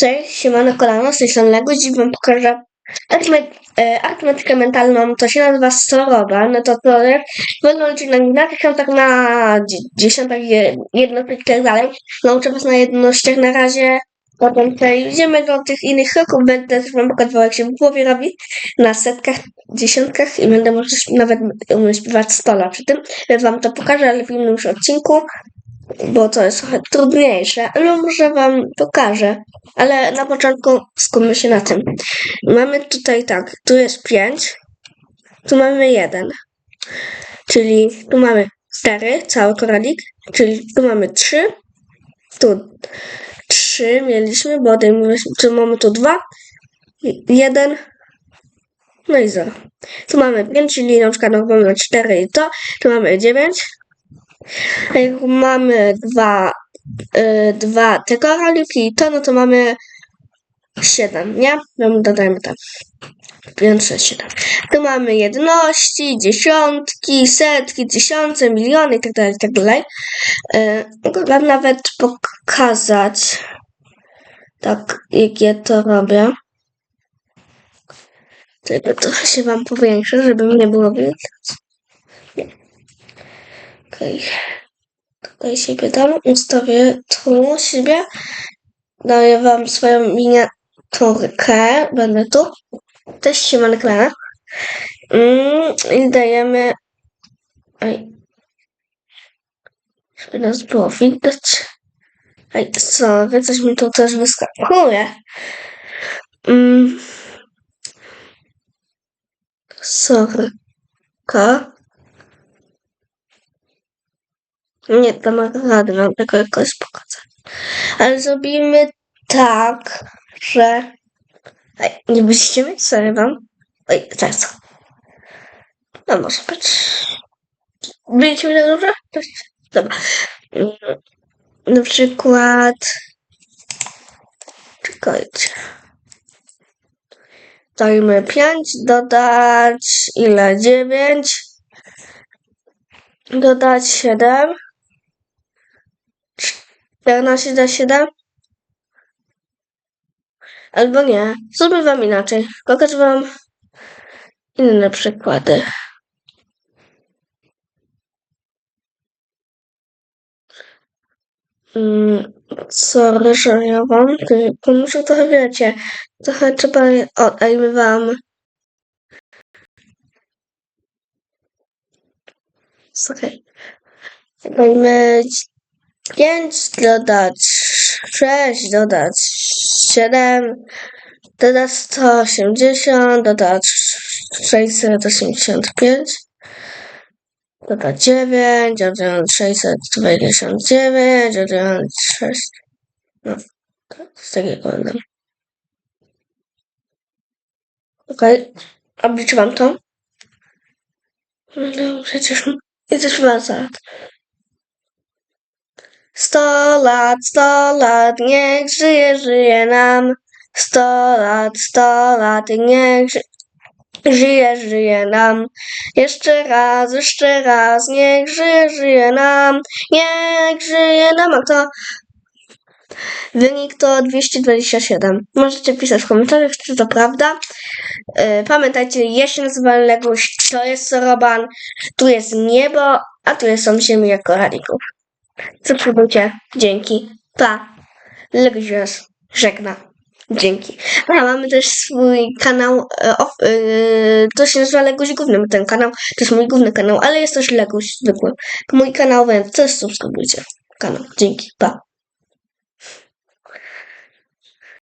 Cześć, siemano kolano, z tej strony Lego. Dziś wam pokażę arytmet- e, arytmetykę mentalną, to się nazywa Soroba, no to to będą liczyć na, na tysiącach, na dzie- dziesiątach, je- jednostek i tak dalej. Nauczę was na jednościach na razie, potem przejdziemy do tych innych kroków, będę też wam pokazywał jak się w głowie robi, na setkach, dziesiątkach i będę może nawet umiał śpiewać stola przy tym, wam to pokażę, ale w innym już odcinku bo to jest trochę trudniejsze, ale może wam pokażę. Ale na początku skupmy się na tym. Mamy tutaj tak, tu jest 5, tu mamy 1, czyli tu mamy 4, cały koralik, czyli tu mamy 3, tu 3 mieliśmy, bo odejmujemy, tu mamy tu 2, 1, no i 0. Tu mamy 5, czyli na przykład mamy 4 i to, tu mamy 9, a jak mamy dwa, y, dwa te koraliki i to, no to mamy siedem, nie? No dodajmy tam. 5, 6, 7. Tu mamy jedności, dziesiątki, setki, tysiące, miliony i tak dalej, i tak dalej. Y, Mogę wam nawet pokazać, tak, jak ja to robię. Tylko trochę się wam powiększę, żeby mnie było widać. Okej. Tutaj siebie dam, ustawię tu siebie. Daję wam swoją miniaturkę. Będę tu. Też się manekle. Mm, I dajemy. Ej. Żeby nas było widać. Ej, sorry, coś mi tu też wyskakuje. Mm. Sorry. Nie dam rady nam tego jakoś pokazać. Ale zrobimy tak, że... Ej, nie będziecie mieć, sorry wam. Oj, zaraz. No może być. Będziecie mieć dobrze? Dobra. Mm, Na przykład... Czekajcie. Dajmy 5, dodać ile? 9. Dodać 7. 14 za 7? Albo nie. Zrobię wam inaczej. Pokażę wam inne przykłady. Mm, Sorry, że ja wam tylko muszę trochę wiecie. Trochę trzeba oddajmy wam. Słuchaj. Dajmy 5, dodać 6, dodać 7, dodać 180, dodać 685, dodać 9, odjąć 629, odjąć 6. No, z takiego będę. Okej, obliczyłam to. No przecież jesteś lat. Sto lat, sto lat, niech żyje, żyje nam. Sto lat, sto lat, niech ży żyje, żyje nam. Jeszcze raz, jeszcze raz, niech żyje, żyje nam. Niech żyje nam, a to wynik to 227. Możecie pisać w komentarzach, czy to prawda. Yy, Pamiętajcie, ja się nazywam Leguś, to jest Soroban, tu jest niebo, a tu są ziemia koralików. Subskrybujcie. Dzięki. Pa. Leguś was żegna. Dzięki. A mamy też swój kanał, e, of, e, to się nazywa Leguś Główny, ten kanał, to jest mój główny kanał, ale jest też Leguś zwykły. Mój kanał, więc też subskrybujcie kanał. Dzięki. Pa.